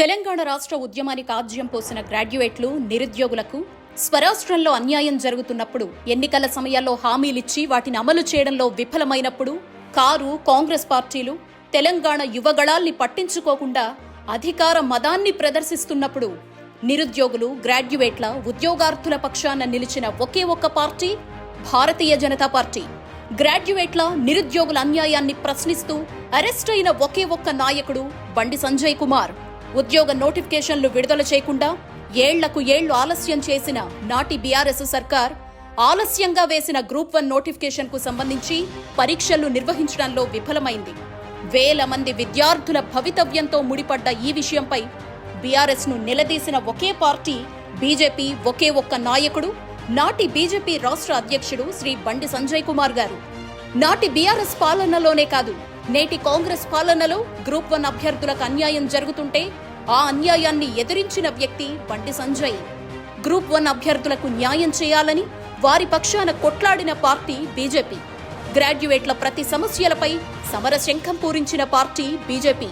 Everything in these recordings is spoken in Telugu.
తెలంగాణ రాష్ట్ర ఉద్యమానికి ఆజ్యం పోసిన గ్రాడ్యుయేట్లు నిరుద్యోగులకు స్వరాష్ట్రంలో అన్యాయం జరుగుతున్నప్పుడు ఎన్నికల సమయాల్లో హామీలిచ్చి వాటిని అమలు చేయడంలో విఫలమైనప్పుడు కారు కాంగ్రెస్ పార్టీలు తెలంగాణ యువగళాల్ని పట్టించుకోకుండా అధికార మదాన్ని ప్రదర్శిస్తున్నప్పుడు నిరుద్యోగులు గ్రాడ్యుయేట్ల ఉద్యోగార్థుల పక్షాన నిలిచిన ఒకే ఒక్క పార్టీ భారతీయ జనతా పార్టీ. గ్రాడ్యుయేట్ల నిరుద్యోగుల అన్యాయాన్ని ప్రశ్నిస్తూ అరెస్ట్ అయిన ఒకే ఒక్క నాయకుడు బండి సంజయ్ కుమార్. ఉద్యోగ నోటిఫికేషన్లు విడుదల చేయకుండా ఏళ్ళకు ఏళ్ళు ఆలస్యం చేసిన నాటి బీఆర్ఎస్ సర్కార్ ఆలస్యంగా వేసిన గ్రూప్ వన్ నోటిఫికేషన్కు సంబంధించి పరీక్షలు నిర్వహించడంలో విఫలమైంది. వేల మంది విద్యార్థుల భవితవ్యంతో ముడిపడ్డ ఈ విషయంపై బీఆర్ఎస్ను నిలదీసిన ఒకే పార్టీ బీజేపీ ఒకే ఒక్క నాయకుడు నాటి బీజేపీ రాష్ట్ర అధ్యక్షుడు శ్రీ బండి సంజయ్ కుమార్ గారు. నాటి బీఆర్ఎస్ పాలనలోనే కాదు నేటి కాంగ్రెస్ పాలనలో గ్రూప్ వన్ అభ్యర్థులకు అన్యాయం జరుగుతుంటే ఆ అన్యాయాన్ని ఎదిరించిన వ్యక్తి బండి సంజయ్. గ్రూప్ వన్ అభ్యర్థులకు న్యాయం చేయాలని వారి పక్షాన కొట్లాడిన పార్టీ బీజేపీ. గ్రాడ్యుయేట్ల ప్రతి సమస్యలపై సమర శంఖం పూరించిన పార్టీ బీజేపీ.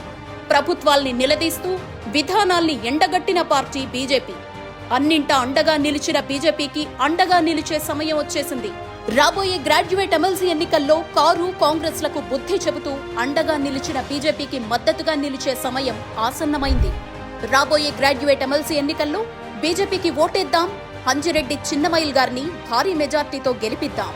ప్రభుత్వాల్ని నిలదీస్తూ విధానాల్ని ఎండగట్టిన పార్టీ బీజేపీ. అన్నింటా అండగా నిలిచిన బీజేపీకి అండగా నిలిచే సమయం వచ్చేసింది. రాబోయే గ్రాడ్యుయేట్ ఎమ్మెల్సీ ఎన్నికల్లో కారు కాంగ్రెస్లకు బుద్ధి చెబుతూ అండగా నిలిచిన బీజేపీకి మద్దతుగా నిలిచే సమయం ఆసన్నమైంది. రాబోయే గ్రాడ్యుయేట్ ఎమ్మెల్సీ ఎన్నికల్లో బీజేపీకి ఓటేద్దాం హంజిరెడ్డి చిన్నమైల్ గారిని భారీ మెజార్టీతో గెలిపిద్దాం.